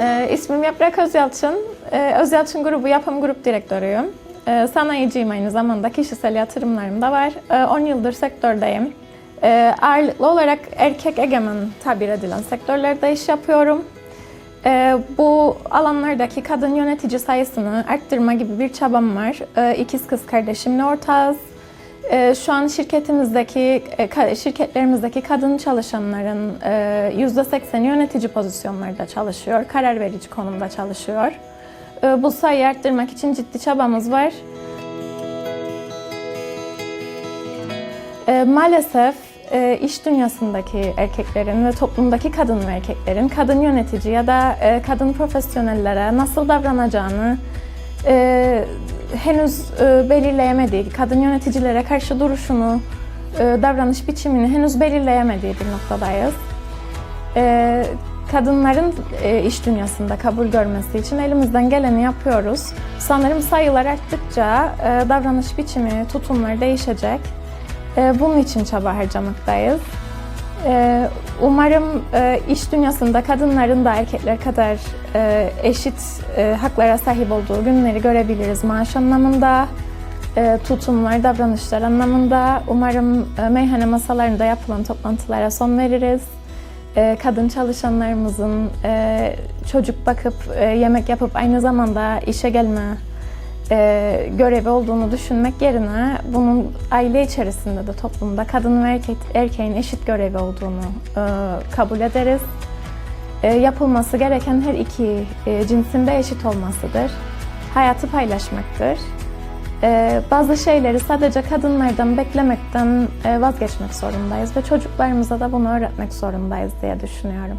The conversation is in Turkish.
Ee, ismim Yaprak Özyalçın. Ee, Özyalçın Grubu Yapım Grup Direktörüyüm. Ee, sanayiciyim aynı zamanda. Kişisel yatırımlarım da var. Ee, 10 yıldır sektördeyim. Ee, ağırlıklı olarak erkek egemen tabir edilen sektörlerde iş yapıyorum. Ee, bu alanlardaki kadın yönetici sayısını arttırma gibi bir çabam var. Ee, ikiz kız kardeşimle ortağız. Ee, Şu an şirketimizdeki, e, şirketlerimizdeki kadın çalışanların e, %80'i yönetici pozisyonlarda çalışıyor, karar verici konumda çalışıyor. Ee, Bu sayıyı arttırmak için ciddi çabamız var. Ee, Maalesef e, iş dünyasındaki erkeklerin ve toplumdaki kadın ve erkeklerin kadın yönetici ya da e, kadın profesyonellere nasıl davranacağını e, henüz e, belirleyemediği, kadın yöneticilere karşı duruşunu, e, davranış biçimini henüz belirleyemediği bir noktadayız. E, kadınların e, iş dünyasında kabul görmesi için elimizden geleni yapıyoruz. Sanırım sayılar arttıkça e, davranış biçimi, tutumları değişecek. E, bunun için çaba harcamaktayız. E, umarım e, iş dünyasında kadınların da erkekler kadar e, eşit e, haklara sahip olduğu günleri görebiliriz maaş anlamında, tutumlar, davranışlar anlamında. Umarım meyhane masalarında yapılan toplantılara son veririz. Kadın çalışanlarımızın çocuk bakıp, yemek yapıp aynı zamanda işe gelme e, görevi olduğunu düşünmek yerine bunun aile içerisinde de toplumda kadın ve erkek, erkeğin eşit görevi olduğunu e, kabul ederiz. E, yapılması gereken her iki e, cinsinde eşit olmasıdır. Hayatı paylaşmaktır. E, bazı şeyleri sadece kadınlardan beklemekten e, vazgeçmek zorundayız ve çocuklarımıza da bunu öğretmek zorundayız diye düşünüyorum.